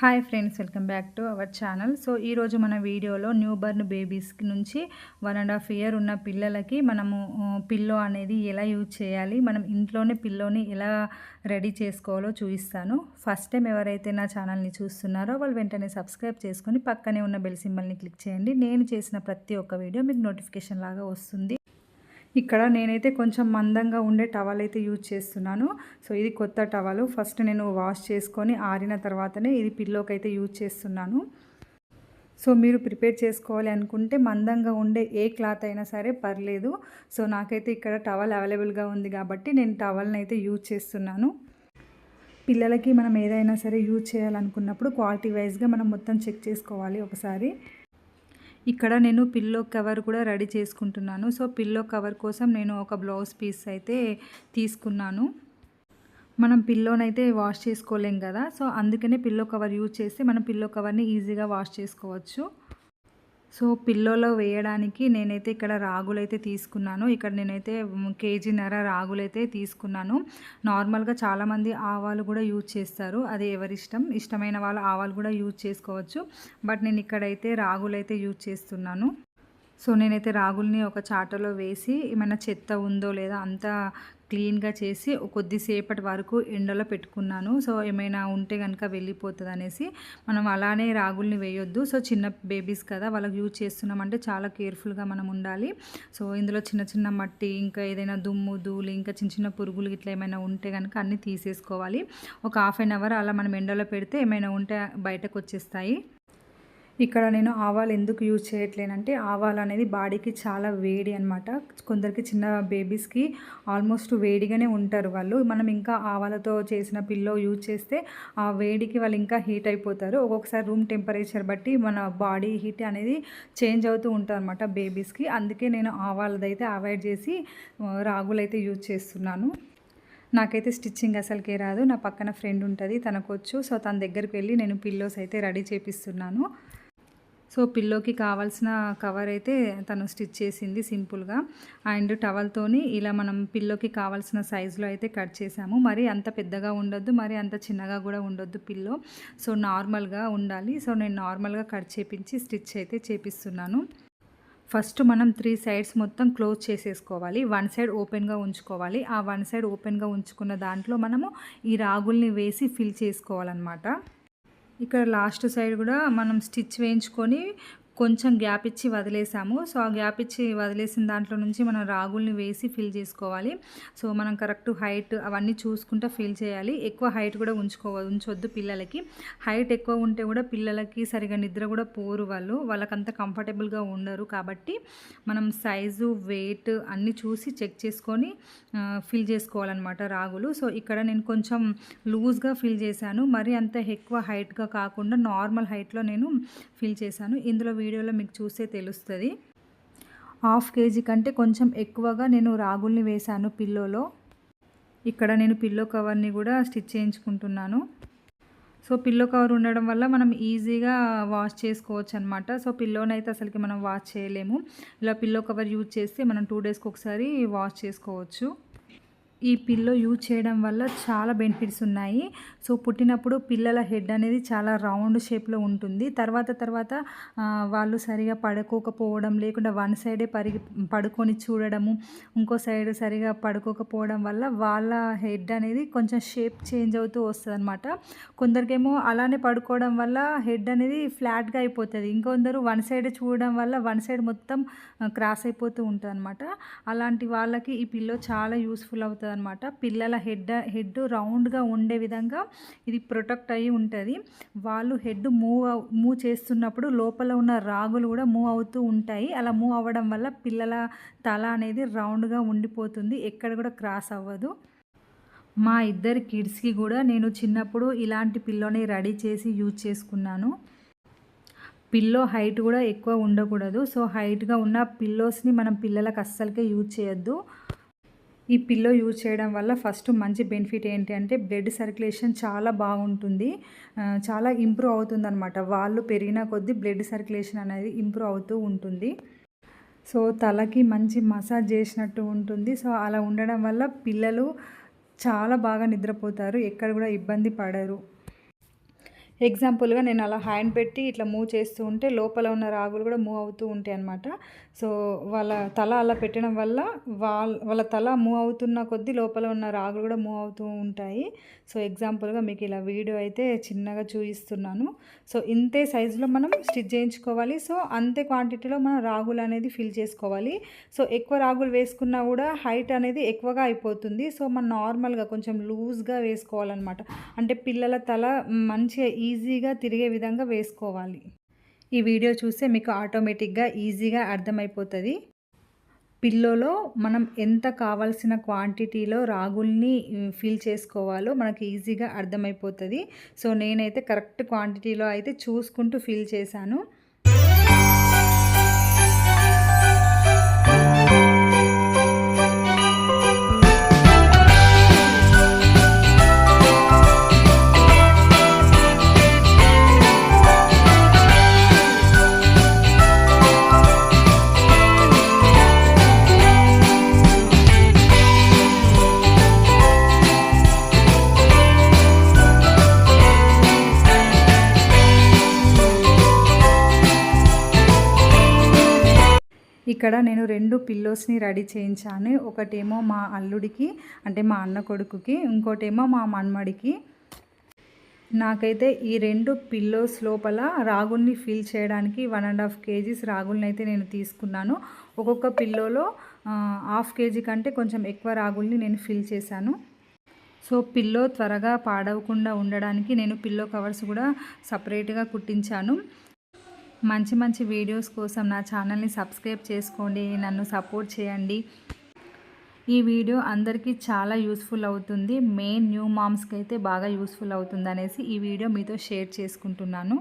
Hi friends welcome back to our channel. So ఈరోజు మన వీడియోలో న్యూ బర్న్ బేబీస్ నుంచి వన్ అండ్ హాఫ్ ఇయర్ ఉన్న పిల్లలకి మనము పిల్లో అనేది ఎలా యూజ్ చేయాలి మనం ఇంట్లోనే పిల్లోని ఎలా రెడీ చేసుకోవాలో చూపిస్తాను. ఫస్ట్ టైం ఎవరైతే నా ఛానల్ని చూస్తున్నారో వాళ్ళు వెంటనే సబ్స్క్రైబ్ చేసుకొని పక్కనే ఉన్న బెల్ సింబల్ని క్లిక్ చేయండి. నేను చేసిన ప్రతి ఒక్క వీడియో మీకు నోటిఫికేషన్ లాగా వస్తుంది. ఇక్కడ నేనైతే కొంచెం మందంగా ఉండే టవల్ అయితే యూజ్ చేస్తున్నాను. సో ఇది కొత్త టవల్ ఫస్ట్ నేను వాష్ చేసుకొని ఆరిన తర్వాతనే ఇది పిల్లోకి అయితే యూజ్ చేస్తున్నాను. సో మీరు ప్రిపేర్ చేసుకోవాలి అనుకుంటే మందంగా ఉండే ఏ క్లాత్ అయినా సరే పర్లేదు. సో నాకైతే ఇక్కడ టవల్ అవైలబుల్గా ఉంది కాబట్టి నేను టవల్ని అయితే యూజ్ చేస్తున్నాను. పిల్లలకి మనం ఏదైనా సరే యూజ్ చేయాలనుకున్నప్పుడు క్వాలిటీ వైజ్గా మనం మొత్తం చెక్ చేసుకోవాలి ఒకసారి. ఇక్కడ నేను పిల్లో కవర్ కూడా రెడీ చేసుకుంటున్నాను. సో పిల్లో కవర్ కోసం నేను ఒక బ్లౌజ్ పీస్ అయితే తీసుకున్నాను. మనం పిల్లోనైతే వాష్ చేసుకోలేం కదా. సో అందుకనే పిల్లో కవర్ యూజ్ చేస్తే మనం పిల్లో కవర్ని ఈజీగా వాష్ చేసుకోవచ్చు. సో పిల్లోలో వేయడానికి నేనైతే ఇక్కడ రాగులు అయితే తీసుకున్నాను. ఇక్కడ నేనైతే కేజీన్నర రాగులు అయితే తీసుకున్నాను. నార్మల్గా చాలామంది ఆవాలు కూడా యూజ్ చేస్తారు. అది ఎవరిష్టం? ఇష్టమైన వాళ్ళు ఆవాలు కూడా యూజ్ చేసుకోవచ్చు. బట్ నేను ఇక్కడైతే రాగులు అయితే యూజ్ చేస్తున్నాను. సో నేనైతే రాగుల్ని ఒక చాటలో వేసి ఏమైనా చెత్త ఉందో లేదా అంతా క్లీన్గా చేసి కొద్దిసేపటి వరకు ఎండలో పెట్టుకున్నాను. సో ఏమైనా ఉంటే కనుక వెళ్ళిపోతుంది అనేసి మనం అలానే రాగుల్ని వేయొద్దు. సో చిన్న బేబీస్ కదా వాళ్ళకి యూజ్ చేస్తున్నామంటే చాలా కేర్ఫుల్గా మనం ఉండాలి. సో ఇందులో చిన్న చిన్న మట్టి ఇంకా ఏదైనా దుమ్ము ధూళి ఇంకా చిన్న చిన్న పురుగులు ఇట్లా ఏమైనా ఉంటే కనుక అన్నీ తీసేసుకోవాలి. ఒక హాఫ్ అన్ అవర్ అలా మనం ఎండలో పెడితే ఏమైనా ఉంటే బయటకు వచ్చేస్తాయి ఇక్కడ నేను ఆవాలు ఎందుకు యూజ్ చేయట్లేనంటే ఆవాలు అనేది బాడీకి చాలా వేడి అనమాట కొందరికి చిన్న బేబీస్కి ఆల్మోస్ట్ వేడిగానే ఉంటారు వాళ్ళు. మనం ఇంకా ఆవాలతో చేసిన పిల్లో యూజ్ చేస్తే ఆ వేడికి వాళ్ళు ఇంకా హీట్ అయిపోతారు. ఒక్కొక్కసారి రూమ్ టెంపరేచర్ బట్టి మన బాడీ హీట్ అనేది చేంజ్ అవుతూ ఉంటుంది అనమాట బేబీస్కి. అందుకే నేను ఆవాలదైతే అవాయిడ్ చేసి రాగులైతే యూజ్ చేస్తున్నాను. నాకైతే స్టిచ్చింగ్ అసలుకే రాదు. నా పక్కన ఫ్రెండ్ ఉంటుంది తనకొచ్చు. సో తన దగ్గరికి వెళ్ళి నేను పిల్లోస్ అయితే రెడీ చేపిస్తున్నాను. సో పిల్లోకి కావాల్సిన కవర్ అయితే తను స్టిచ్ చేసింది సింపుల్గా. అండ్ టవల్తోని ఇలా మనం పిల్లోకి కావాల్సిన సైజులో అయితే కట్ చేసాము మరి అంత పెద్దగా ఉండొద్దు మరి అంత చిన్నగా కూడా ఉండొద్దు పిల్లో. సో నార్మల్గా ఉండాలి. సో నేను నార్మల్గా కట్ చేపించి స్టిచ్ అయితే చేపిస్తున్నాను. ఫస్ట్ మనం త్రీ సైడ్స్ మొత్తం క్లోజ్ చేసేసుకోవాలి. వన్ సైడ్ ఓపెన్గా ఉంచుకోవాలి. ఆ వన్ సైడ్ ఓపెన్గా ఉంచుకున్న దాంట్లో మనము ఈ రాగుల్ని వేసి ఫిల్ చేసుకోవాలన్నమాట. ఇక్కడ లాస్ట్ సైడ్ కూడా మనం స్టిచ్ వేయించుకొని కొంచెం గ్యాప్ ఇచ్చి వదిలేసాము. సో ఆ గ్యాప్ ఇచ్చి వదిలేసిన దాంట్లో నుంచి మనం రాగుల్ని వేసి ఫిల్ చేసుకోవాలి. సో మనం కరెక్ట్ హైట్ అవన్నీ చూసుకుంటూ ఫిల్ చేయాలి. ఎక్కువ హైట్ కూడా ఉంచుకో ఉంచొద్దు పిల్లలకి. హైట్ ఎక్కువ ఉంటే కూడా పిల్లలకి సరిగా నిద్ర కూడా పోరు వాళ్ళు. వాళ్ళకంత కంఫర్టబుల్గా ఉండరు. కాబట్టి మనం సైజు వెయిట్ అన్నీ చూసి చెక్ చేసుకొని ఫిల్ చేసుకోవాలన్నమాట రాగులు. సో ఇక్కడ నేను కొంచెం లూజ్గా ఫిల్ చేశాను. మరి అంత ఎక్కువ హైట్గా కాకుండా నార్మల్ హైట్లో నేను ఫిల్ చేశాను. ఇందులో వీడియోలో మీకు చూస్తే తెలుస్తుంది. హాఫ్ కేజీ కంటే కొంచెం ఎక్కువగా నేను రాగుల్ని వేశాను పిల్లోలో. ఇక్కడ నేను పిల్లో కవర్ని కూడా స్టిచ్ చేయించుకుంటున్నాను. సో పిల్లో కవర్ ఉండడం వల్ల మనం ఈజీగా వాష్ చేసుకోవచ్చు అనమాట సో పిల్లోనైతే అసలుకి మనం వాష్ చేయలేము. ఇలా పిల్లో కవర్ యూజ్ చేస్తే మనం టూ డేస్కి ఒకసారి వాష్ చేసుకోవచ్చు. ఈ పిల్లో యూజ్ చేయడం వల్ల చాలా బెనిఫిట్స్ ఉన్నాయి. సో పుట్టినప్పుడు పిల్లల హెడ్ అనేది చాలా రౌండ్ షేప్లో ఉంటుంది. తర్వాత తర్వాత వాళ్ళు సరిగా పడుకోకపోవడం లేకుండా వన్ సైడే పరిగి పడుకొని చూడడము ఇంకో సైడ్ సరిగా పడుకోకపోవడం వల్ల వాళ్ళ హెడ్ అనేది కొంచెం షేప్ చేంజ్ అవుతూ వస్తుంది అనమాట కొందరికేమో అలానే పడుకోవడం వల్ల హెడ్ అనేది ఫ్లాట్గా అయిపోతుంది. ఇంకొందరు వన్ సైడ్ చూడడం వల్ల వన్ సైడ్ మొత్తం క్రాస్ అయిపోతూ ఉంటుంది అనమాట అలాంటి వాళ్ళకి ఈ పిల్లో చాలా యూస్ఫుల్ అవుతుంది. వస్తుంది అనమాట పిల్లల హెడ్ హెడ్ రౌండ్గా ఉండే విధంగా ఇది ప్రొటెక్ట్ అయ్యి ఉంటుంది. వాళ్ళు హెడ్ మూవ్ మూవ్ చేస్తున్నప్పుడు లోపల ఉన్న రాగులు కూడా మూవ్ అవుతూ ఉంటాయి. అలా మూవ్ అవ్వడం వల్ల పిల్లల తల అనేది రౌండ్గా ఉండిపోతుంది. ఎక్కడ కూడా క్రాస్ అవ్వదు. మా ఇద్దరి కిడ్స్కి కూడా నేను చిన్నప్పుడు ఇలాంటి పిల్లోని రెడీ చేసి యూజ్ చేసుకున్నాను. పిల్లో హైట్ కూడా ఎక్కువ ఉండకూడదు. సో హైట్గా ఉన్న పిల్లోస్ని మనం పిల్లలకు అస్సలకే యూజ్ చేయొద్దు. ఈ పిల్లో యూజ్ చేయడం వల్ల ఫస్ట్ మంచి బెనిఫిట్ ఏంటి అంటే బ్లడ్ సర్క్యులేషన్ చాలా బాగుంటుంది. చాలా ఇంప్రూవ్ అవుతుంది అనమాట వాళ్ళు పెరిగిన కొద్దీ బ్లడ్ సర్క్యులేషన్ అనేది ఇంప్రూవ్ అవుతూ ఉంటుంది. సో తలకి మంచి మసాజ్ చేసినట్టు ఉంటుంది. సో అలా ఉండడం వల్ల పిల్లలు చాలా బాగా నిద్రపోతారు. ఎక్కడ కూడా ఇబ్బంది పడరు. ఎగ్జాంపుల్గా నేను అలా హ్యాండ్ పెట్టి ఇట్లా మూవ్ చేస్తూ ఉంటే లోపల ఉన్న రాగులు కూడా మూవ్ అవుతూ ఉంటాయి అనమాట సో వాళ్ళ తల అలా పెట్టడం వల్ల వాళ్ళ వాళ్ళ తల మూవ్ అవుతున్న కొద్దీ లోపల ఉన్న రాగులు కూడా మూవ్ అవుతూ ఉంటాయి. సో ఎగ్జాంపుల్గా మీకు ఇలా వీడియో అయితే చిన్నగా చూపిస్తున్నాను. సో ఇంతే సైజులో మనం స్టిచ్ చేయించుకోవాలి. సో అంతే క్వాంటిటీలో మనం రాగులు అనేది ఫిల్ చేసుకోవాలి. సో ఎక్కువ రాగులు వేసుకున్నా కూడా హైట్ అనేది ఎక్కువగా అయిపోతుంది. సో మనం నార్మల్గా కొంచెం లూజ్గా వేసుకోవాలన్నమాట. అంటే పిల్లల తల మంచిగా ఈజీగా తిరిగే విధంగా వేసుకోవాలి. ఈ వీడియో చూస్తే మీకు ఆటోమేటిక్గా ఈజీగా అర్థమైపోతుంది. పిల్లోలో మనం ఎంత కావాల్సిన క్వాంటిటీలో రాగుల్ని ఫిల్ చేసుకోవాలో మనకి ఈజీగా అర్థమైపోతుంది. సో నేనైతే కరెక్ట్ క్వాంటిటీలో అయితే చూసుకుంటూ ఫిల్ చేశాను. ఇక్కడ నేను రెండు పిల్లోస్ని రెడీ చేయించాను. ఒకటేమో మా అల్లుడికి అంటే మా అన్న కొడుకుకి ఇంకోటేమో మా మన్మడికి. నాకైతే ఈ రెండు పిల్లోస్ లోపల రాగుల్ని ఫిల్ చేయడానికి వన్ అండ్ హాఫ్ కేజీస్ రాగుల్ని అయితే నేను తీసుకున్నాను. ఒక్కొక్క పిల్లోలో హాఫ్ కేజీ కంటే కొంచెం ఎక్కువ రాగుల్ని నేను ఫిల్ చేశాను. సో పిల్లో త్వరగా పాడవకుండా ఉండడానికి నేను పిల్లో కవర్స్ కూడా సపరేట్గా కుట్టించాను. మంచి మంచి వీడియోస్ కోసం నా ఛానల్ని సబ్స్క్రైబ్ చేసుకోండి నన్ను సపోర్ట్ చేయండి. ఈ వీడియో అందరికీ చాలా యూస్ఫుల్ అవుతుంది. మెయిన్ న్యూ మామ్స్కి అయితే బాగా యూస్ఫుల్ అవుతుంది అనేసి ఈ వీడియో మీతో షేర్ చేసుకుంటున్నాను.